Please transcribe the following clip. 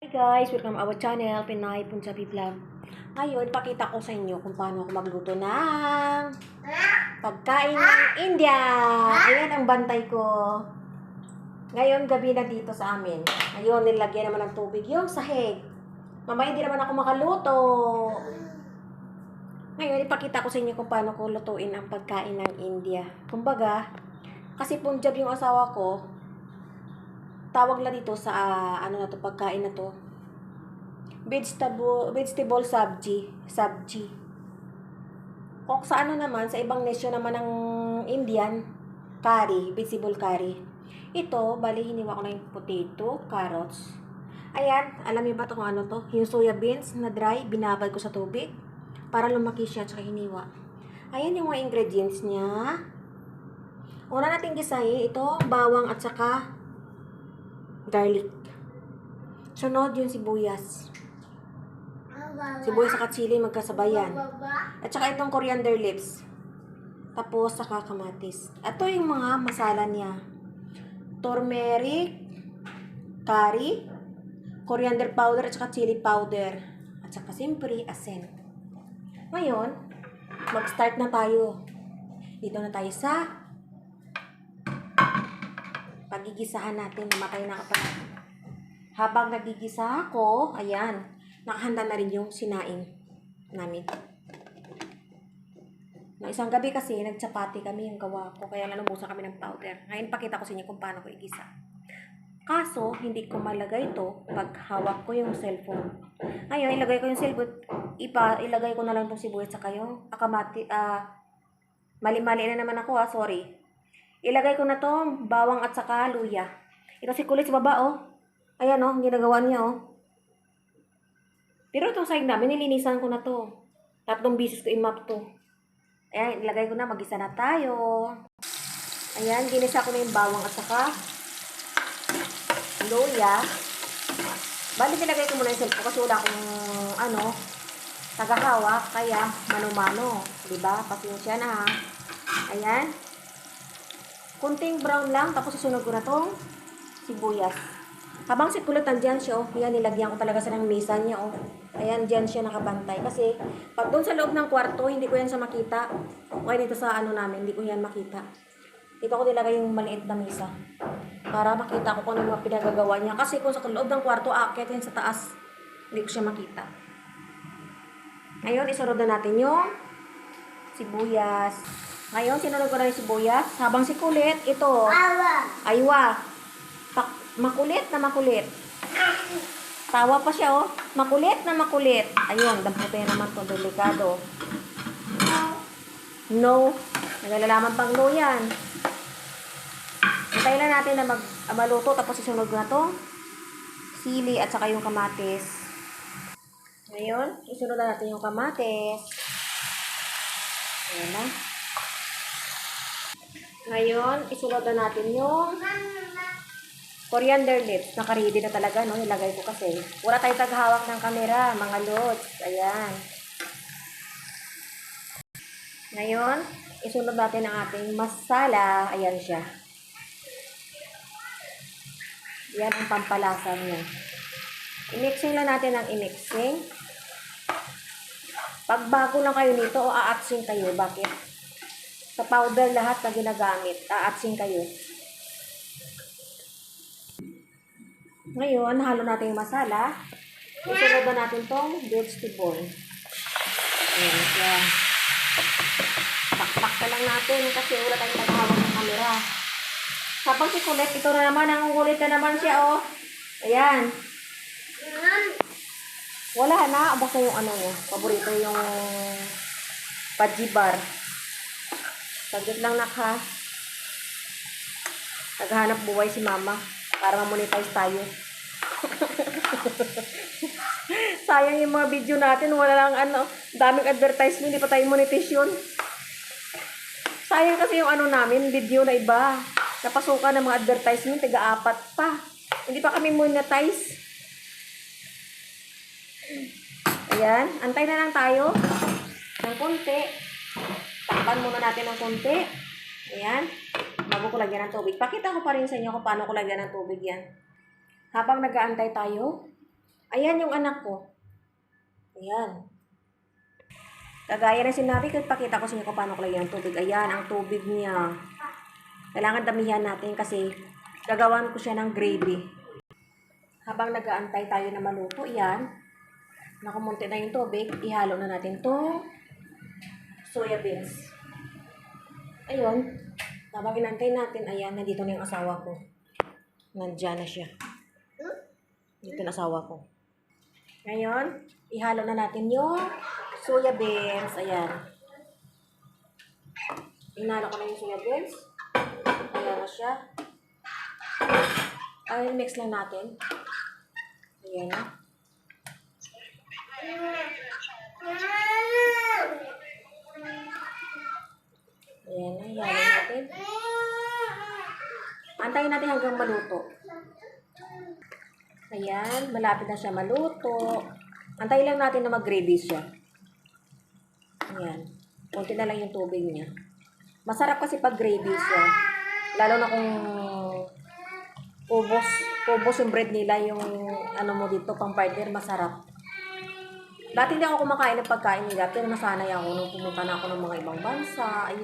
Hi guys! Welcome our channel, Pinay Punjabi Vlog. Ngayon, pakita ko sa inyo kung paano ako magluto ng pagkain ng India. Ayan ang bantay ko. Ngayon, gabi na dito sa amin. Ngayon, nilagyan naman ng tubig yung sahig. Mamaya hindi naman ako makaluto. Ngayon, ipakita ko sa inyo kung paano ko lutuin ang pagkain ng India. Kumbaga, kasi Punjab yung asawa ko, tawag lang dito sa ah, ano na to pagkain na to. Vegetable vegetable sabji sabji. Kung sa ano naman sa ibang nation naman ng Indian curry vegetable curry. Ito bali hiniwa ko na yung potato carrots. Ayan alam niyo ba to kung ano to? Yung soya beans na dry binabad ko sa tubig para lumaki siya at hiniwa. Ayan yung mga ingredients niya. Una natin gisahin ito bawang at saka garlic. Sunod yung sibuyas. Sibuyas at chili magkasabayan. At saka itong coriander leaves. Tapos saka kamatis. Ito yung mga masala niya. Turmeric, curry, coriander powder at saka chili powder. At saka siyempre asin. Ngayon, mag-start na tayo. Dito na tayo sa pagigisahan natin. Namatay na kapag. Habang nagigisa ako, ayan, nakahanda na rin yung sinaing namin. No, isang gabi kasi, nagtsapati kami yung gawa ko, kaya nalubusan kami ng powder. Ngayon, pakita ko sa inyo kung paano ko igisa. Kaso, hindi ko malagay ito pag hawak ko yung cellphone. Ngayon, ilagay ko yung cellphone, ipa, ilagay ko na lang itong sibuyas sa kayo. Akamati, ah, mali-mali na naman ako ah, sorry. Ilagay ko na to bawang at saka luya. Ito si kulit sa baba, oh. Ayan, oh, ginagawa niya, oh. Pero itong side namin, nilinisan ko na to. Tatlong bisis ko i-map to. Ayan, ilagay ko na, magisa na tayo. Ayan, ginisa ko na yung bawang at saka luya. Bali, nilagay ko muna yung cellphone kasi wala akong, ano, tagahawak, kaya mano-mano. Diba? Pasensya na, ha. Ayan. Kunting brown lang, tapos susunod ko na tong sibuyas. Habang si kulot nandyan siya, oh, yan, nilagyan ko talaga sa ng mesa niya, oh. Ayan, dyan siya nakabantay. Kasi, pag doon sa loob ng kwarto, hindi ko yan siya makita. Okay, dito sa ano namin, hindi ko yan makita. Dito ko nilagay yung maliit na mesa. Para makita ko kung ano mga pinagagawa niya. Kasi kung sa loob ng kwarto, aakyat yan sa taas. Hindi ko siya makita. Ngayon, isunod na natin yung sibuyas. Ngayon, sinunod ko na yung sibuyas. Habang si kulit, ito. Aywa. Tak- makulit na makulit. Tawa pa siya, oh. Makulit na makulit. Ayun, damputin naman to delikado. No. Nagalalaman pang no yan. Hintayin lang natin na mag ah, maluto tapos isunod na to. Sili at saka yung kamatis. Ngayon, isunod na natin yung kamatis. Ayan na. Ngayon, isunod na natin yung coriander leaves. Nakaready na talaga, no? Nilagay ko kasi. Wala tayong taghawak ng camera, mga lods. Ayan. Ngayon, isunod natin ang ating masala. Ayan siya. Yan ang pampalasa niya. I-mixing lang natin ang i-mixing. Pag bago lang kayo nito, o aatsing kayo. Bakit? Sa powder lahat na ginagamit, aatsing kayo. Ngayon, halo natin yung masala. Isunod na natin tong vegetable. Ayan siya. Pakpak na lang natin kasi wala tayong naghawak ng camera. Kapag si Kulit, ito na naman, nangungulit na naman siya, oh. Ayan. Wala na, basta yung ano niya. Paborito yung pajibar. Saglit lang nak ha. Naghahanap buhay si mama para ma-monetize tayo. Sayang yung mga video natin, wala lang ano, daming advertisement, hindi pa tayo monetization. Sayang kasi yung ano namin, video na iba. Napasukan ng mga advertisement, tiga-apat pa. Hindi pa kami monetize. Ayan, antay na lang tayo ng konti. Takpan muna natin ng konti. Ayan. Bago ko lagyan ng tubig. Pakita ko pa rin sa inyo kung paano ko lagyan ng tubig yan. Habang nag-aantay tayo, Ayan yung anak ko. Ayan. Kagaya na sinabi ko, pakita ko sa inyo kung paano kulay ang tubig. Ayan, ang tubig niya. Kailangan damihan natin kasi gagawan ko siya ng gravy. Habang nag-aantay tayo na maluto, yan. Nakamunti na yung tubig, ihalo na natin to soya beans. Ayun. Habang inantay natin, ayan, nandito na yung asawa ko. Nandiyan na siya. Dito na asawa ko. Ngayon, ihalo na natin yung soya beans. Ayan. Inalo ko na yung soya beans. Ayan na siya. Ay, mix lang natin. Ayan na. Ayan na, ihalo natin. Antayin natin hanggang maluto. Ayan, malapit na siya maluto. Antayin lang natin na mag-gravy siya. Ayan. Kunti na lang yung tubig niya. Masarap kasi pag gravy siya. Lalo na kung ubos, ubos yung bread nila, yung ano mo dito, pang partner, masarap. Dati hindi ako kumakain ng pagkain nila, pero nasanay ako nung pumunta na ako ng mga ibang bansa.